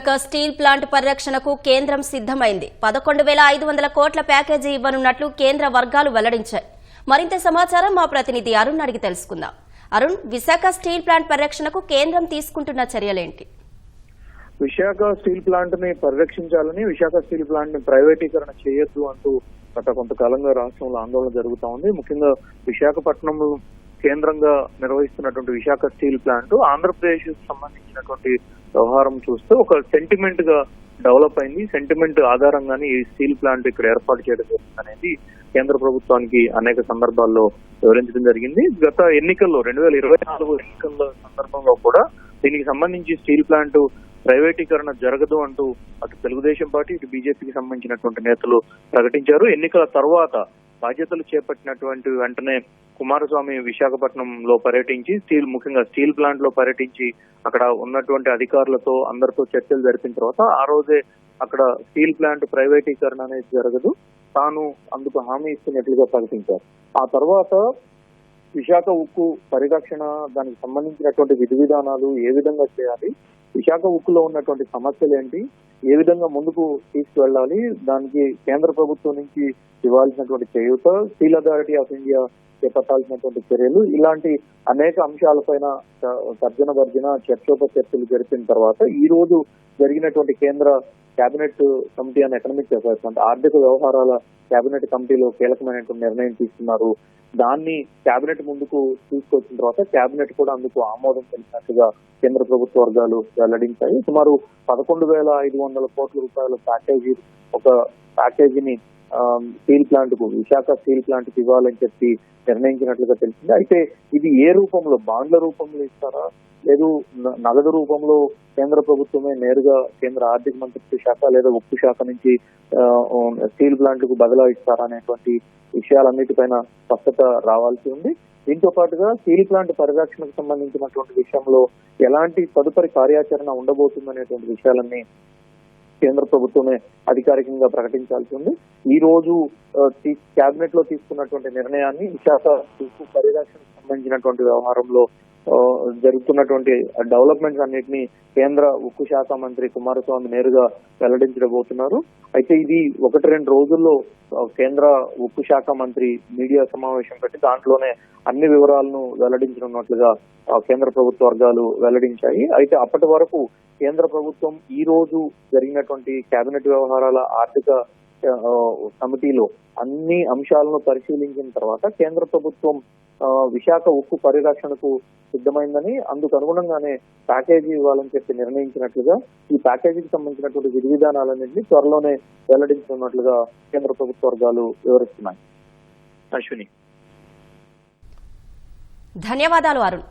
Visakha steel plant పరిరక్షణకు కేంద్రం సిద్దమైంది పదకొండు వేల ఐదు వందల కోట్ల ప్యాకేజీ ఇవ్వనున్నట్లు కేంద్ర వర్గాలు వెల్లడించాయి. మరింత సమాచారం మా ప్రతినిధి అరుణ్ అడిగి తెలుసుకుందాం. అరుణ్ విశాఖ స్టీల్ ప్లాంట్ పరిరక్షణకు కేంద్రం తీసుకుంటున్న చర్యలేంటి? విశాఖ స్టీల్ ప్లాంట్ని పరిరక్షించాలని విశాఖ స్టీల్ ప్లాంట్ని ప్రైవేటీకరణ చేయొద్దు అంటూ గత కొంతకాలంగా రాష్ట్రంలో ఆందోళన జరుగుతా ఉంది. ముఖ్యంగా విశాఖపట్నంలో కేంద్రంగా నిర్వహిస్తున్నటువంటి విశాఖ స్టీల్ ప్లాంట్ ఆంధ్రప్రదేశ్ సంబంధించినటువంటి వ్యవహారం చూస్తే ఒక సెంటిమెంట్గా డెవలప్ అయింది. సెంటిమెంట్ ఆధారంగానే ఈ స్టీల్ ప్లాంట్ ఇక్కడ ఏర్పాటు చేయడం జరిగింది అనేది కేంద్ర ప్రభుత్వానికి అనేక సందర్భాల్లో వివరించడం జరిగింది. గత ఎన్నికల్లో రెండు వేల ఇరవై నాలుగు ఎన్నికల సందర్భంలో కూడా దీనికి సంబంధించి స్టీల్ ప్లాంట్ ప్రైవేటీకరణ జరగదు అంటూ అటు తెలుగుదేశం పార్టీ ఇటు బీజేపీకి సంబంధించినటువంటి నేతలు ప్రకటించారు. ఎన్నికల తర్వాత బాధ్యతలు చేపట్టినటువంటి వెంటనే కుమారస్వామి విశాఖపట్నంలో పర్యటించి స్టీల్ ముఖ్యంగా స్టీల్ ప్లాంట్లో పర్యటించి అక్కడ ఉన్నటువంటి అధికారులతో అందరితో చర్చలు జరిపిన తర్వాత ఆ రోజే అక్కడ స్టీల్ ప్లాంట్ ప్రైవేటీకరణ అనేది జరగదు. తాను అందుకు హామీ ఇస్తున్నట్లుగా ప్రకటించారు. ఆ తర్వాత విశాఖ ఉక్కు పరిరక్షణ దానికి సంబంధించినటువంటి విధి విధానాలు ఏ విధంగా చేయాలి విశాఖ ఉక్కులో ఉన్నటువంటి సమస్యలు ఏంటి ఏ విధంగా ముందుకు తీసుకువెళ్ళాలి దానికి కేంద్ర ప్రభుత్వం నుంచి ఇవ్వాల్సినటువంటి చేయూత స్టీల్ అథారిటీ ఆఫ్ ఇండియా చేపట్టాల్సినటువంటి చర్యలు ఇలాంటి అనేక అంశాలపైన చ- తర్జన భర్జన చర్చోపచర్చలు జరిపిన తర్వాత ఈ రోజు జరిగినటువంటి కేంద్ర cabinet committee and economic affairs అంటే ఆర్థిక వ్యవహారాల కేబినెట్ కమిటీలో కీలకమైనటువంటి నిర్ణయం తీసుకున్నారు. దాన్ని కేబినెట్ ముందుకు తీసుకొచ్చిన తర్వాత కేబినెట్ కూడా అందుకు ఆమోదం తెలిసినట్టుగా కేంద్ర ప్రభుత్వ వర్గాలు వెల్లడించాయి. సుమారు పదకొండు వేల ఐదు వందల కోట్ల రూపాయల ప్యాకేజీ ఒక ప్యాకేజీని స్టీల్ ప్లాంట్కు విశాఖ స్టీల్ ప్లాంట్కు ఇవ్వాలని చెప్పి నిర్ణయించినట్లుగా తెలిసింది. అయితే ఇది ఏ రూపంలో బాండ్ల రూపంలో ఇస్తారా? లేదు నగదు రూపంలో కేంద్ర ప్రభుత్వమే నేరుగా కేంద్ర ఆర్థిక మంత్రిత్వ శాఖ లేదా ఉక్కు శాఖ నుంచి స్టీల్ ప్లాంట్కు బదిలా ఇస్తారా అనేటువంటి విషయాలన్నిటిపైన స్పష్టత రావాల్సి ఉంది. దీంతో పాటుగా స్టీల్ ప్లాంట్ పరిరక్షణకు సంబంధించినటువంటి విషయంలో ఎలాంటి తదుపరి కార్యాచరణ ఉండబోతుందనేటువంటి విషయాలన్నీ కేంద్ర ప్రభుత్వమే అధికారికంగా ప్రకటించాల్సి ఉంది. ఈ రోజు కేబినెట్లో తీసుకున్నటువంటి నిర్ణయాన్ని విశాఖ ఉక్కు పరిరక్షణకు సంబంధించినటువంటి వ్యవహారంలో జరుగుతున్నటువంటి డెవలప్మెంట్స్ అన్నిటిని కేంద్ర ఉక్కు శాఖ మంత్రి కుమారస్వామి నేరుగా వెల్లడించబోతున్నారు. అయితే ఇది ఒకటి రెండు రోజుల్లో కేంద్ర ఉక్కు శాఖ మంత్రి మీడియా సమావేశం పెట్టి దాంట్లోనే అన్ని వివరాలను వెల్లడించనున్నట్లుగా కేంద్ర ప్రభుత్వ వర్గాలు వెల్లడించాయి. అయితే అప్పటి వరకు కేంద్ర ప్రభుత్వం ఈ రోజు జరిగినటువంటి కేబినెట్ వ్యవహారాల ఆర్థిక కమిటీలో అన్ని అంశాలను పరిశీలించిన తర్వాత కేంద్ర ప్రభుత్వం ఆ, విశాఖ ఉక్కు పరిరక్షణకు సిద్ధమైందని అందుకు అనుగుణంగానే ప్యాకేజీ ఇవ్వాలని చెప్పి నిర్ణయించినట్లుగా ఈ ప్యాకేజీకి సంబంధించినటువంటి విధి విధానాలన్నింటినీ త్వరలోనే వెల్లడించనున్నట్లుగా కేంద్ర ప్రభుత్వ వర్గాలు వివరిస్తున్నాయి. అశ్విని. ధన్యవాదాలు అరుణ్.